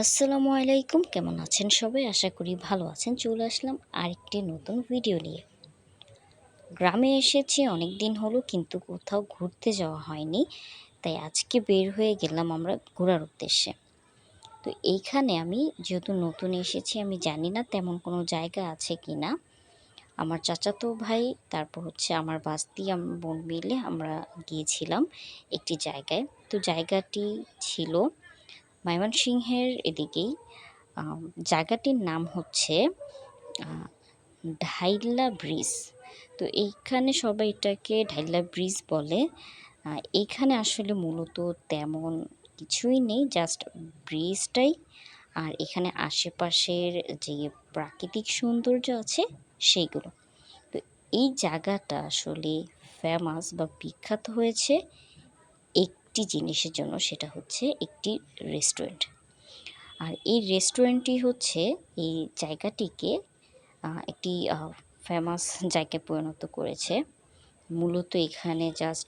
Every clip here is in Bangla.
আসসালামু আলাইকুম, কেমন আছেন সবাই? আশা করি ভালো আছেন। চলে আসলাম আরেকটি নতুন ভিডিও নিয়ে। গ্রামে এসেছি অনেক দিন হলো, কিন্তু কোথাও ঘুরতে যাওয়া হয়নি। তাই আজকে বের হয়ে গেলাম আমরা ঘোরার উদ্দেশ্যে। তো এইখানে আমি যেহেতু নতুন এসেছি, আমি জানি না তেমন কোনো জায়গা আছে কি না আমার চাচাতো ভাই, তারপর হচ্ছে আমার বাস্তি বোন মিলে আমরা গিয়েছিলাম একটি জায়গায়। তো জায়গাটি ছিল ময়মনসিংহের এদিকেই জায়গাটির নাম হচ্ছে ঢাইলা ব্রিজ। তো এইখানে সবাই এটাকে ঢাইলা ব্রিজ বলে। এইখানে আসলে মূলত তেমন কিছুই নেই, জাস্ট ব্রিজটাই। আর এখানে আশেপাশের যে প্রাকৃতিক সৌন্দর্য আছে, সেইগুলো। তো এই জায়গাটা আসলে ফেমাস বা বিখ্যাত হয়েছে একটি জিনিসের জন্য সেটা হচ্ছে একটি রেস্টুরেন্ট আর এই রেস্টুরেন্টটি হচ্ছে এই জায়গাটিকে একটি ফেমাস জায়গায় পরিণত করেছে। মূলত এখানে জাস্ট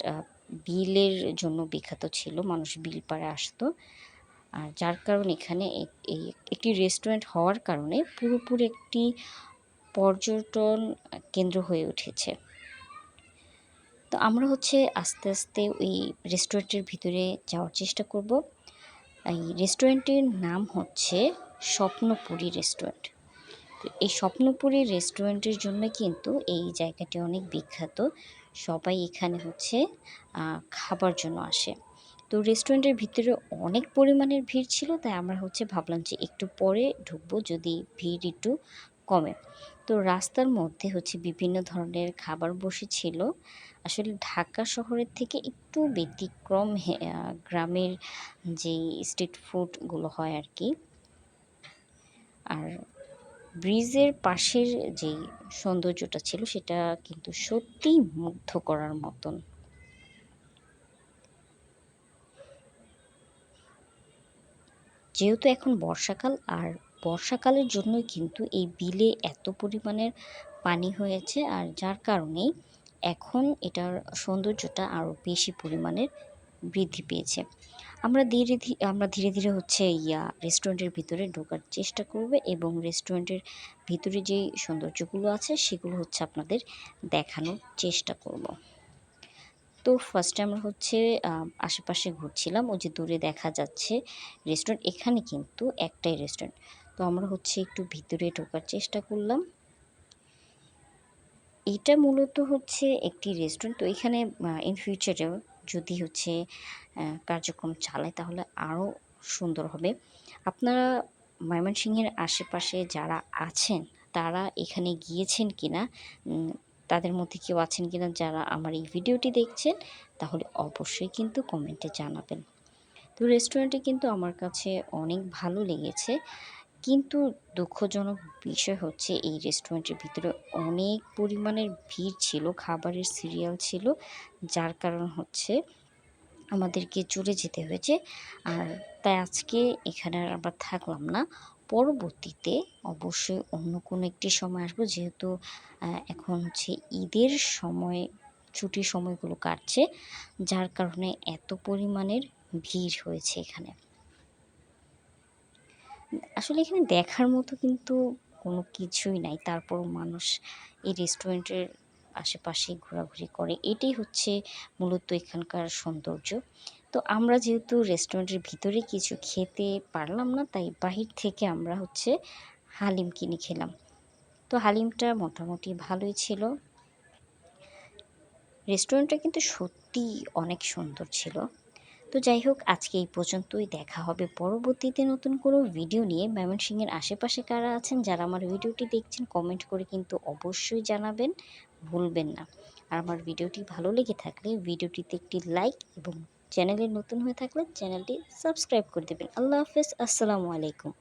বিলের জন্য বিখ্যাত ছিল, মানুষ বিল পাড়ে আসতো। আর যার কারণে এখানে এই একটি রেস্টুরেন্ট হওয়ার কারণে পুরোপুরি একটি পর্যটন কেন্দ্র হয়ে উঠেছে। তো আমরা হচ্ছে আস্তে আস্তে ওই রেস্টুরেন্টের ভিতরে যাওয়ার চেষ্টা করব। এই রেস্টুরেন্টের নাম হচ্ছে স্বপ্নপুরী রেস্টুরেন্ট এই স্বপ্নপুরী রেস্টুরেন্টের জন্য কিন্তু এই জায়গাটি অনেক বিখ্যাত। সবাই এখানে হচ্ছে খাবার জন্য আসে। তো রেস্টুরেন্টের ভিতরে অনেক পরিমাণের ভিড় ছিল, তাই আমরা হচ্ছে ভাবলাম যে একটু পরে ঢুকবো। যদি ভিড় একটু কমে। তো রাস্তার মধ্যে হচ্ছে বিভিন্ন ধরনের খাবার বসেছিল। আসলে ঢাকা শহরের থেকে একটু ব্যতিক্রম গ্রামের যেই স্ট্রিট ফুডগুলো হয় আর কি আর ব্রিজের পাশের যেই সৌন্দর্যটা ছিল সেটা কিন্তু সত্যিই মুগ্ধ করার মতন। যেহেতু এখন বর্ষাকাল আর বর্ষাকালের জন্যই কিন্তু এই বিলে এত পরিমাণের পানি হয়েছে আর যার কারণেই এখন এটার সৌন্দর্যটা আরও বেশি পরিমাণের বৃদ্ধি পেয়েছে। আমরা ধীরে ধীরে আমরা ধীরে ধীরে হচ্ছে ইয়া রেস্টুরেন্টের ভিতরে ঢোকার চেষ্টা করবে এবং রেস্টুরেন্টের ভিতরে যেই সৌন্দর্যগুলো আছে সেগুলো হচ্ছে আপনাদের দেখানোর চেষ্টা করব। তো ফার্স্টে আমরা হচ্ছে আশেপাশে ঘুরছিলাম, ওই যে দূরে দেখা যাচ্ছে রেস্টুরেন্ট, এখানে কিন্তু একটাই রেস্টুরেন্ট। আমরা হচ্ছে একটু ভিতরে ঢোকার চেষ্টা করলাম। এটা মূলত হচ্ছে একটি রেস্টুরেন্ট তো এখানে ইন ফিউচারেও যদি হচ্ছে কার্যক্রম চালায় তাহলে আরও সুন্দর হবে। আপনারা ময়মনসিংহের আশেপাশে যারা আছেন, তারা এখানে গিয়েছেন কিনা তাদের মধ্যে কেউ আছেন কিনা যারা আমার এই ভিডিওটি দেখছেন, তাহলে অবশ্যই কিন্তু কমেন্টে জানাবেন। তো রেস্টুরেন্টটি কিন্তু আমার কাছে অনেক ভালো লেগেছে। কিন্তু দুঃখজনক বিষয় হচ্ছে, এই রেস্টুরেন্টের ভিতরে অনেক পরিমাণের ভিড় ছিল, খাবারের সিরিয়াল ছিল, যার কারণ হচ্ছে আমাদেরকে চলে যেতে হয়েছে। আর তাই আজকে এখানে আর আমরা থাকলাম না। পরবর্তীতে অবশ্যই অন্য কোনো একটি সময় আসব, যেহেতু এখন হচ্ছে ঈদের সময়, ছুটির সময়গুলো কাটছে, যার কারণে এত পরিমাণের ভিড় হয়েছে এখানে। আসলে এখানে দেখার মতো কিন্তু কোনো কিছুই নাই। তারপরও মানুষ এই রেস্টুরেন্টের আশেপাশে ঘোরাঘুরি করে। এটাই হচ্ছে মূলত এখানকার সৌন্দর্য। তো আমরা যেহেতু রেস্টুরেন্টের ভিতরে কিছু খেতে পারলাম না, তাই বাহির থেকে আমরা হচ্ছে হালিম কিনে খেলাম। তো হালিমটা মোটামুটি ভালোই ছিল। রেস্টুরেন্টটা কিন্তু সত্যিই অনেক সুন্দর ছিল। তো যাই হোক, আজকে এই পর্যন্তই। দেখা হবে পরবর্তীতে নতুন কোনো ভিডিও নিয়ে। ময়মনসিংহের আশেপাশে কারা আছেন, যারা আমার ভিডিওটি দেখছেন কমেন্ট করে কিন্তু অবশ্যই জানাবেন। ভুলবেন না। আর আমার ভিডিওটি ভালো লেগে থাকলে ভিডিওটিতে একটি লাইক এবং চ্যানেলে নতুন হয়ে থাকলে চ্যানেলটি সাবস্ক্রাইব করে দেবেন। আল্লাহ হাফেজ, আসসালামু আলাইকুম।